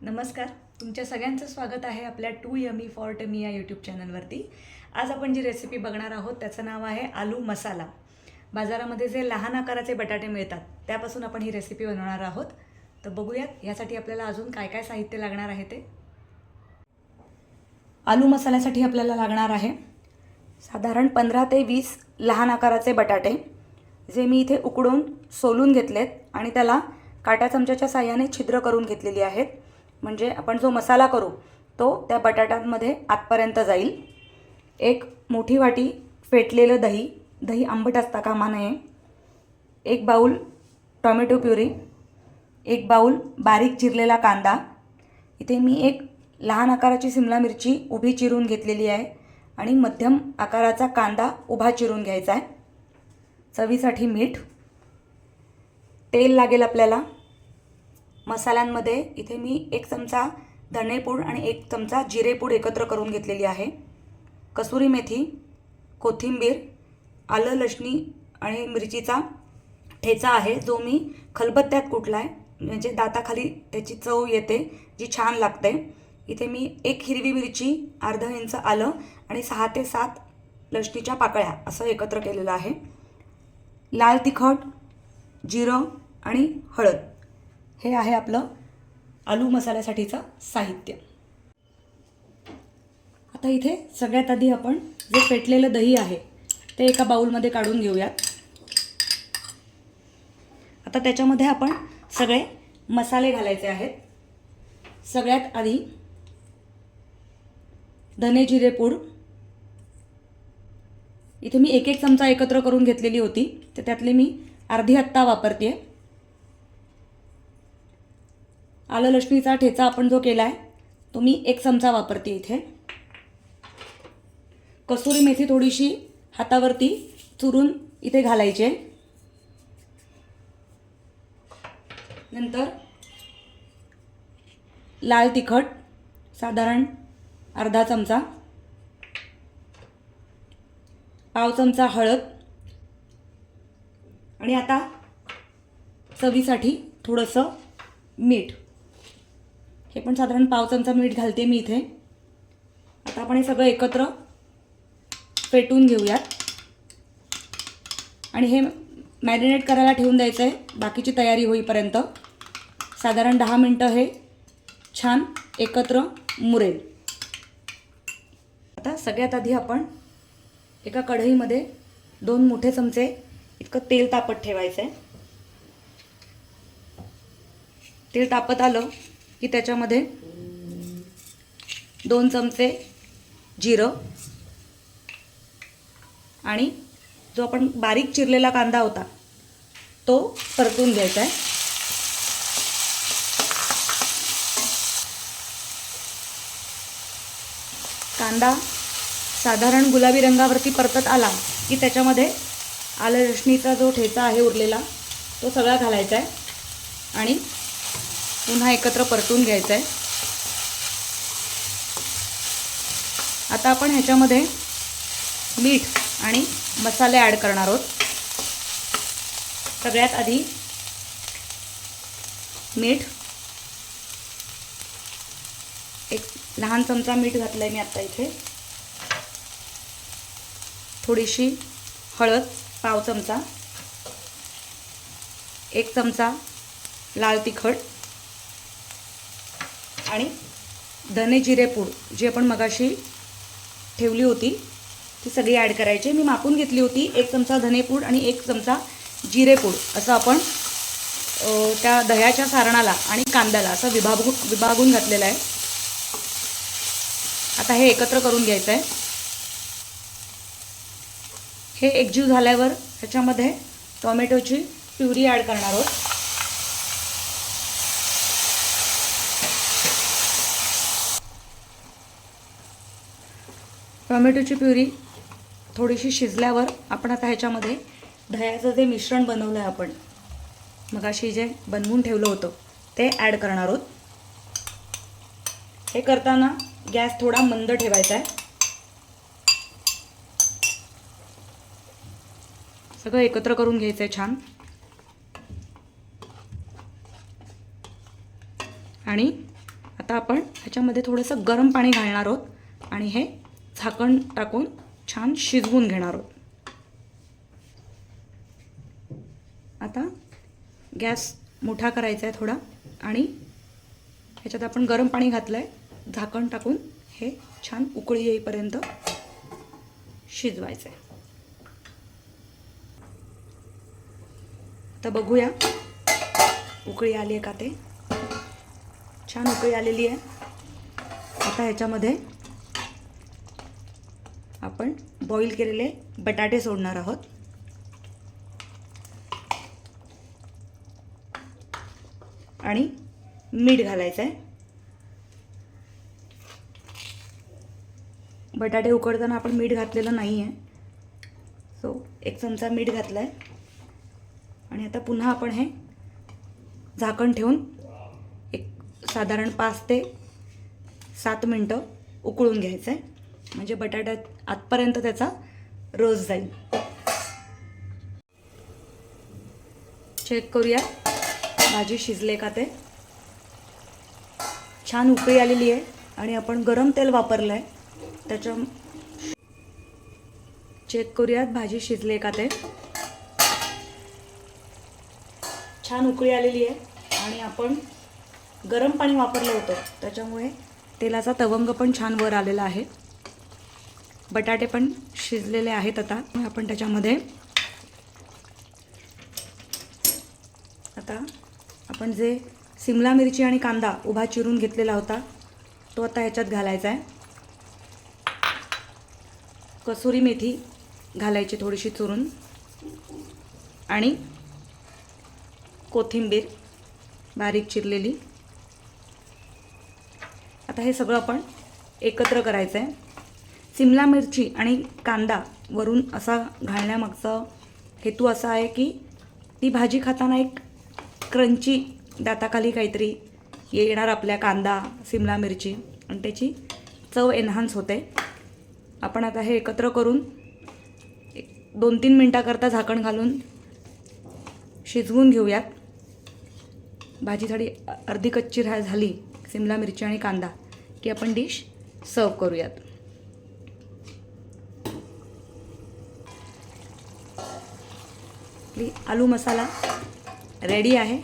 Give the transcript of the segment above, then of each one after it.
नमस्कार. तुमच्या सगळ्यांचं स्वागत आहे आपल्या टू यमी फॉर टमी या यूट्यूब चॅनलवरती आज आपण जी रेसिपी बघणार आहोत त्याचं नाव आहे आलू मसाला. बाजारामध्ये जे लहान आकाराचे बटाटे मिळतात त्यापासून आपण ही रेसिपी बनवणार आहोत. तर बघूयात यासाठी आपल्याला अजून काय काय साहित्य लागणार आहे ते. आलू मसाल्यासाठी आपल्याला लागणार आहे साधारण पंधरा ते वीस लहान आकाराचे बटाटे जे मी इथे उकडून सोलून घेतलेत आणि त्याला काटा चमच्याच्या साह्याने छिद्र करून घेतलेली आहेत. म्हणजे आपण जो मसाला करू तो त्या बटाट्यांमध्ये आतपर्यंत जाईल. एक मोठी वाटी फेटलेलं दही दही आंबट असता कामा नये. एक बाऊल टॉमॅटो प्युरी एक बाऊल बारीक चिरलेला कांदा. इथे मी एक लहान आकाराची सिमला मिरची उभी चिरून घेतलेली आहे आणि मध्यम आकाराचा कांदा उभा चिरून घ्यायचा आहे. चवीसाठी मीठ. तेल लागेल आपल्याला. मसाल्यांमध्ये इथे मी एक चमचा धणेपूड आणि एक चमचा जिरेपूड एकत्र करून घेतलेली आहे. कसुरी मेथी कोथिंबीर आलं लसणी आणि मिरचीचा ठेचा आहे जो मी खलबत्त्यात कुठला आहे म्हणजे दाताखाली त्याची चव येते जी छान लागते. इथे मी एक हिरवी मिरची अर्धा इंच आलं आणि सहा ते सात लसणीच्या पाकळ्या असं एकत्र केलेलं आहे. लाल तिखट जिरं आणि हळद. हे आहे आपलं आलू मसाल्यासाठीचं साहित्य. आता इथे सगळ्यात आधी आपण जे पेटलेलं दही आहे ते एका बाऊलमध्ये काढून घेऊयात. आता त्याच्यामध्ये आपण सगळे मसाले घालायचे आहेत. सगळ्यात आधी धने जिरे पूड. इथे मी एक एक चमचा एकत्र करून घेतलेली होती तर त्यातली मी अर्धी हत्ता वापरते आहे आलं लसणीचा ठेचा आपण जो केला आहे तो मी एक चमचा वापरते इथे. कसुरी मेथी थोडीशी हातावरती चुरून इथे घालायची. नंतर लाल तिखट साधारण अर्धा चमचा. पाव चमचा हळद. आणि आता चवीसाठी थोडंसं मीठ. हे पण साधारण पाव चमचा मीठ घालते मी इथे. आता आपण हे सगळं एकत्र फेटून घेऊयात. आणि हे मॅरिनेट करायला ठेवून द्यायचं आहे. बाकीची तयारी होईपर्यंत. साधारण दहा मिनटं हे छान एकत्र मुरेल. आता सगळ्यात आधी आपण एका कढईमध्ये दोन मोठे चमचे इतकं तेल तापत ठेवायचं आहे तेल तापत आलं की त्याच्यामध्ये दोन चमचे जिरं आणि जो आपण बारीक चिरलेला कांदा होता तो परतून घ्यायचा आहे. कांदा साधारण गुलाबी रंगावरती परतत आला की त्याच्यामध्ये आलं लसणीचा जो ठेचा आहे उरलेला तो सगळा घालायचा आहे. आणि पुन्हा एकत्र परतून घ्यायचं आहे आता आपण ह्याच्यामध्ये मीठ आणि मसाले ॲड करणार आहोत. सगळ्यात आधी मीठ. एक लहान चमचा मीठ घातलं आहे मी आत्ता इथे. थोडीशी हळद पाव चमचा. एक चमचा लाल तिखट. आणि धने जिरेपूड जी आपण मगाशी ठेवली होती ती सगळी ॲड करायची. मी मापून घेतली होती एक चमचा धनेपूड आणि एक चमचा जिरेपूड असं आपण त्या दह्याच्या सारणाला आणि कांद्याला असं विभागून विभागून घातलेलं आहे. आता हे एकत्र करून घ्यायचं आहे हे एकजीव झाल्यावर ह्याच्यामध्ये टॉमॅटोची प्युरी ॲड करणार आहोत. टोमॅटोची प्युरी थोडीशी शिजल्यावर आपण आता ह्याच्यामध्ये दह्याचं जे मिश्रण बनवलं आहे आपण मगाशी जे बनवून ठेवलं होतं ते ॲड करणार आहोत. हे करताना गॅस थोडा मंद ठेवायचा आहे. सगळं एकत्र करून घ्यायचं आहे छान. आणि आता आपण ह्याच्यामध्ये थोडंसं गरम पाणी घालणार आहोत आणि हे झाकण टाकून छान शिजवून घेणार आहोत. आता गॅस मोठा करायचा आहे थोडा आणि ह्याच्यात आपण गरम पाणी घातलं आहे झाकण टाकून हे छान उकळी येईपर्यंत शिजवायचं आहे आता बघूया. उकळी आली आहे का ते? छान उकळी आलेली आहे आता ह्याच्यामध्ये आपण बॉईल केलेले बटाटे सोडणार आहोत. आणि मीठ घालायचं आहे बटाटे उकडताना आपण मीठ घातलेलं नाही आहे सो एक चमचा मीठ घातला आहे आणि आता पुन्हा आपण हे झाकण ठेवून एक साधारण पाच ते सात मिनटं उकळून घ्यायचं आहे म्हणजे बटाट्यात आतपर्यंत त्याचा रस जाईल. चेक करूया. भाजी शिजले का ते? छान उकळी आलेली आहे आणि आपण गरम तेल वापरलं आहे त्याच्या चेक करूयात भाजी शिजले का ते? छान उकळी आलेली आहे आणि आपण गरम पाणी वापरलं होतं. त्याच्यामुळे तेलाचा तवंग पण छान वर आलेला आहे. बटाटे पण शिजलेले आहेत आता. आपण त्याच्यामध्ये आता आपण जे सिमला मिरची आणि कांदा उभा चिरून घेतलेला होता तो आता ह्याच्यात घालायचा आहे. कसुरी मेथी घालायची थोडीशी चुरून. आणि कोथिंबीर बारीक चिरलेली. आता हे सगळं आपण एकत्र करायचं आहे सिमला मिरची आणि कांदा वरून असा घालण्यामागचा हेतू असा आहे की ती भाजी खाताना एक क्रंची दाताखाली काहीतरी येणार आपल्या कांदा सिमला मिरची आणि त्याची चव एन्हान्स होते. आपण आता हे एकत्र करून एक दोन तीन मिनटाकरता झाकण घालून शिजवून घेऊयात. भाजी थोडी अर्धी कच्ची राह झाली सिमला मिरची आणि कांदा की आपण डिश सर्व करूयात. आपली आलू मसाला रेडी आहे.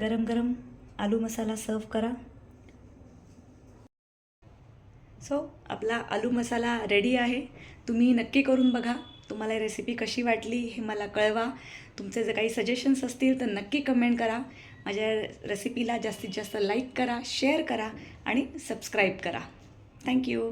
गरम गरम आलू मसाला सर्व करा. सो आपला आलू मसाला रेडी आहे. तुम्ही नक्की करून बघा. तुम्हाला रेसिपी कशी वाटली हे मला कळवा. तुमचे जर काही सजेशन्स असतील तर नक्की कमेंट करा. माझ्या रेसिपीला जास्तीत जास्त लाईक करा शेअर करा आणि सबस्क्राईब करा. थँक्यू